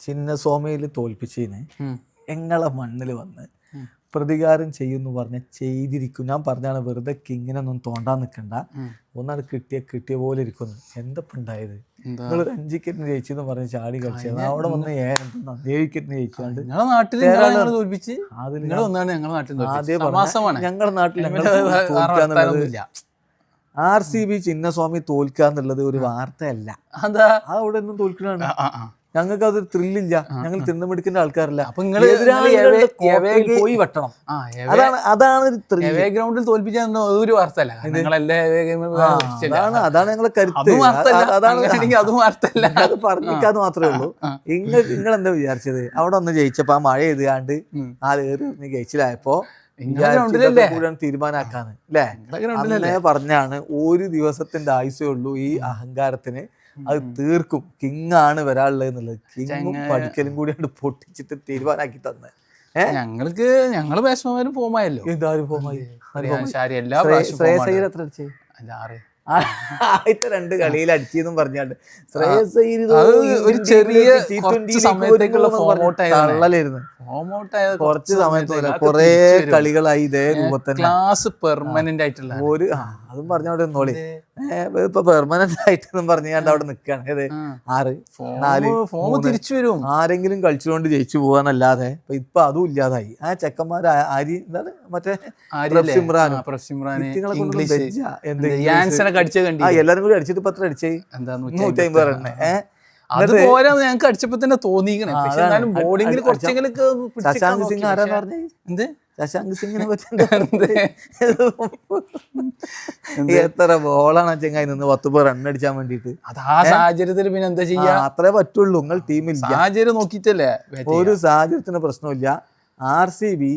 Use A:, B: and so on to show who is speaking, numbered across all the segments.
A: ചിന്നസ്വാമിയിൽ തോൽപ്പിച്ചതിന്. എങ്ങളെ മണ്ണിൽ വന്ന് പ്രതികാരം ചെയ്യുമെന്ന് പറഞ്ഞ ചെയ്തിരിക്കും. ഞാൻ പറഞ്ഞാണ് വെറുതെ കിങ്ങിനൊന്നും തോണ്ടാൻ നിൽക്കണ്ട. ഒന്നാണ് കിട്ടിയ കിട്ടിയ പോലെ ഇരിക്കുന്നു. എന്തപ്പം ഉണ്ടായത്?
B: നിങ്ങളൊരു
A: നിങ്ങൾ വിക്കറ്റിന് ജയിച്ചു എന്ന് പറഞ്ഞ് ചാടി കളിച്ചത്. അവിടെ വന്ന് ഏഴെണ്ണം ഏഴ് വിക്കറ്റിന് ജയിച്ചാണ്ട്
B: ഞങ്ങളുടെ നാട്ടിൽ.
A: ആർ സി ബി ചിന്നസ്വാമി തോൽക്കുക എന്നുള്ളത് ഒരു വാർത്തയല്ല.
B: അതാ
A: അവിടെ ഒന്നും തോൽക്കണാണ്
B: ആ.
A: ഞങ്ങൾക്ക് അത് ത്രില്ലില്ല ഞങ്ങൾ തിരുന്നമെടുക്കേണ്ട ആൾക്കാരില്ല. പോയി വെട്ടണം. അതാണ് അതാണ്
B: ഗ്രൗണ്ടിൽ തോൽപ്പിച്ചാൽ ഒരു വാർത്തല്ല.
A: അതാണ് അതാണ് ഞങ്ങളെ കരുത്ത്. അതാണ്
B: അതും വാർത്തയല്ല.
A: അത് പറഞ്ഞിക്കാന്ന് മാത്രമേ ഉള്ളൂ. നിങ്ങൾ നിങ്ങൾ എന്താ വിചാരിച്ചത്? അവിടെ ഒന്ന് ജയിച്ചപ്പോ ആ മഴ എഴുതാണ്ട്
B: ആ
A: ലേറി ഏറി ജയിച്ചിലായപ്പോ? തീരുമാനാക്കാന്ന് അല്ലേ പറഞ്ഞാണ് ഒരു ദിവസത്തിന്റെ ആയുസേ ഉള്ളൂ ഈ അഹങ്കാരത്തിന്. അത് തീർക്കും. കിങ് ആണ് വരാനുള്ളത് എന്നുള്ളത്. കിങ്ങും പഠിക്കലും കൂടിയാണ് പൊട്ടിച്ചിട്ട് തീരുമാനാക്കി തന്നെ.
B: ഞങ്ങൾക്ക് ഞങ്ങൾ ബാറ്റ്സ്മാരും ഫോമായല്ലോ form ആണ്.
A: ശ്രേയസയ്യർ എത്ര അടിച്ചേ?
B: ആറ്.
A: ആദ്യത്തെ രണ്ട് കളിയിൽ അടിച്ചെന്നും പറഞ്ഞാണ്ട്. ശ്രേയസ്
B: ഒരു ചെറിയ
A: ടീമിലേക്ക്
B: കുറച്ച്
A: T20 ലേക്ക്
B: സമയത്തേക്കുള്ള
A: തള്ളലായിരുന്നു. കുറച്ച് സമയത്ത് കുറെ കളികളായി ഇതേ രൂപത്തിൽ
B: ക്ലാസ് പെർമനന്റ് ആയിട്ടുള്ള
A: ഒരു അതും പറഞ്ഞവിടെ നോളി ഇപ്പൊ പെർമനന്റ് ആയിട്ടെന്നും പറഞ്ഞാണ്ട് അവിടെ നിക്കാണ്. ഏത്? ആറ് നാല്
B: ഫോം തിരിച്ചു വരും.
A: ആരെങ്കിലും കളിച്ചുകൊണ്ട് ജയിച്ചു പോവാന്നല്ലാതെ ഇപ്പൊ അതും ഇല്ലാതായി. ആ ചെക്കന്മാർ ആരി എന്താണ് മറ്റേ
B: കണ്ടി
A: എല്ലാരും കൂടി അടിച്ചിട്ട് പത്രം അടിച്ചേ? നൂറ്റി അമ്പത് റണ്ണേ. ഏഹ്
B: അത് പോരാന്ന് ഞങ്ങൾക്ക് അടിച്ചപ്പോ തന്നെ തോന്നിക്കണേ
A: ആ,
B: പക്ഷെ. എന്നാലും ബോർഡിങ്ങിൽ കുറച്ചെങ്കിലും
A: ശശാങ്ക് സിംഗ് ആരാന്ന് പറഞ്ഞേ?
B: എന്ത്?
A: ശശാങ്ക് സിംഗിനെ പറ്റി എത്ര ബോളാണ് ചെങ്ങായി നിന്ന് പത്ത് പോ റൺ അടിച്ചാൻ വേണ്ടിട്ട്
B: അത് ആ സാഹചര്യത്തിൽ പിന്നെ എന്താ ചെയ്യാ?
A: അത്രേ പറ്റുള്ളൂ. നിങ്ങൾ ടീമിൽ
B: സാഹചര്യം നോക്കിയിട്ടല്ലേ.
A: ഒരു സാഹചര്യത്തിന് പ്രശ്നമില്ല. ആർ സി ബി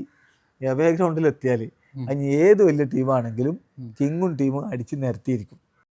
A: എവേ ഗ്രൗണ്ടിൽ എത്തിയാൽ അതിന് ഏത് വലിയ ടീമാണെങ്കിലും കിങ്ങും ടീമും അടിച്ച് നിരത്തിയിരിക്കും.